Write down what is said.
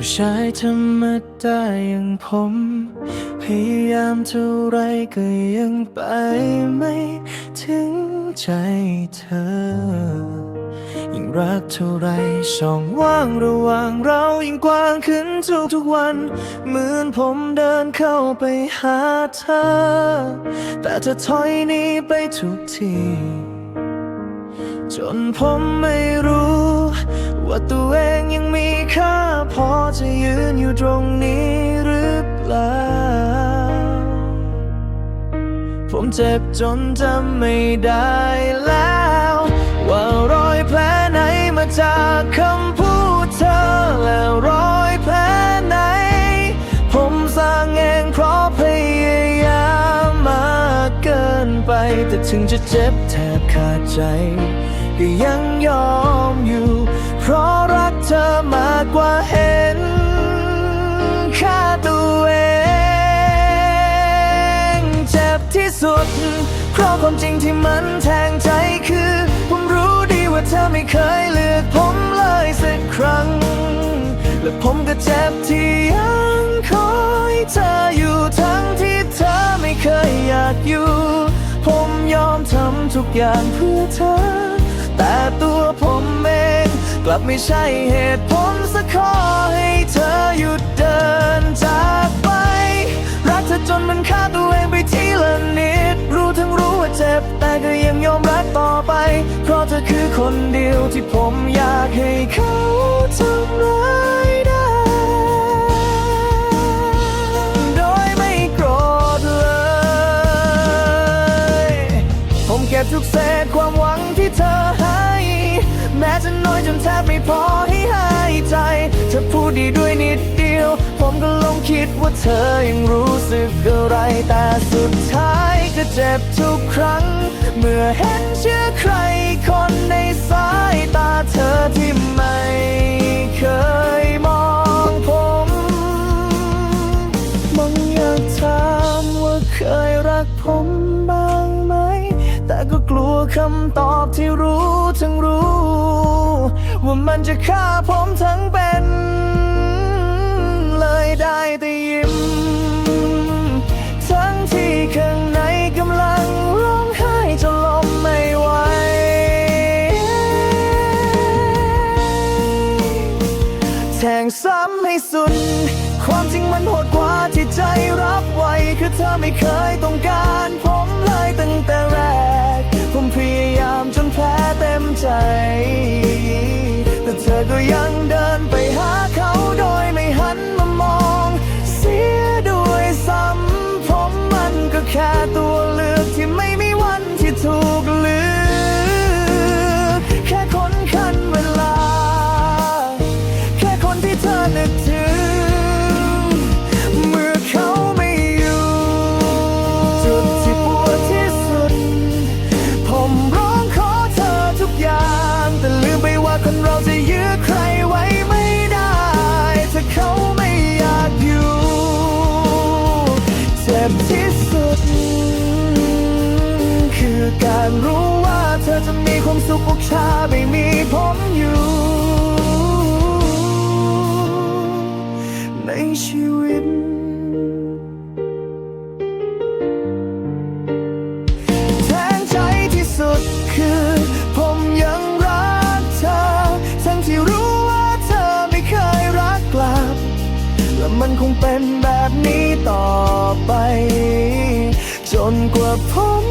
ผู้ชายธรรมดาอย่างผม พยายามเท่าไรก็ยังไปไม่ถึงใจเธอยิ่งรักเท่าไรช่องว่างระหว่างเรายิ่งกว้างขึ้นทุกทุกวัน เหมือนผมเดินเข้าไปหาเธอ แต่เธอถอยหนีไปทุกที จนผมไม่รู้ ว่าตัวเองยังมีค่า พอจะยืนอยู่ตรงนี้หรือเปล่า ผมเจ็บจนจำไม่ได้แล้ว ว่ารอยแผลไหนมาจากคำพูดเธอ แล้วรอยแผลไหน ผมสร้างเองเพราะพยายามมากเกินไป แต่ถึงจะเจ็บแทบขาดใจ ก็ยังยอมอยู่ เพราะรักเธอมากกว่าเห็นค่าตัวเองเจ็บที่สุด เพราะความจริงที่มันแทงใจคือ ผมรู้ดีว่าเธอไม่เคยเลือกผมเลยสักครั้ง และผมก็เจ็บที่ยังคอยเธออยู่ทั้งที่เธอไม่เคยอยากอยู่ ผมยอมทำทุกอย่างเพื่อเธอ ลับไม่ใช่เหตุผลสักข้อให้เธอหยุดเดินจากไป รักเธอจนมันฆ่าตัวเองไปทีละนิด รู้ทั้งรู้ว่าเจ็บ แต่ก็ยังยอมรักต่อไป เพราะเธอคือคนเดียวที่ผมอยากให้เขาทำร้ายได้ โดยไม่โกรธเลย ผมเก็บทุกเศษความหวังที่เธอให้ แม้จะน้อยจนแทบไม่พอให้หายใจ เธอพูดดีด้วยนิดเดียว ผมก็ลงคิดว่าเธอยังรู้สึกอะไร แต่สุดท้ายก็เจ็บทุกครั้ง เมื่อเห็นเชื่อใครคนในสายตาเธอที่ไม่เคยมองผมมองอยากถามว่าเคยรักผม คำตอบที่รู้ทั้งรู้ ว่ามันจะฆ่าผมทั้งเป็น เลยได้แต่ยิ้ม ทั้งที่ข้างในกำลังร้องไห้จนลมไม่ไหว แทงซ้ำให้สุด ความจริงมันโหดกว่าที่ใจรับไว้ คือเธอไม่เคยต้องการผมเลยตั้งแต่แรกามจนแพ้เต็มใจ แต่เธอก็ยังเดินไปหาเขาโดยไม่หันมามอง เสียด้วยซ้ำผมมันก็แค่ตัว ความสุขอกชาไม่มีผมอยู่ ในชีวิต แทงใจที่สุดคือ ผมยังรักเธอ ทั้งที่รู้ว่าเธอไม่เคยรักกลับ และมันคงเป็นแบบนี้ต่อไป จนกว่าผม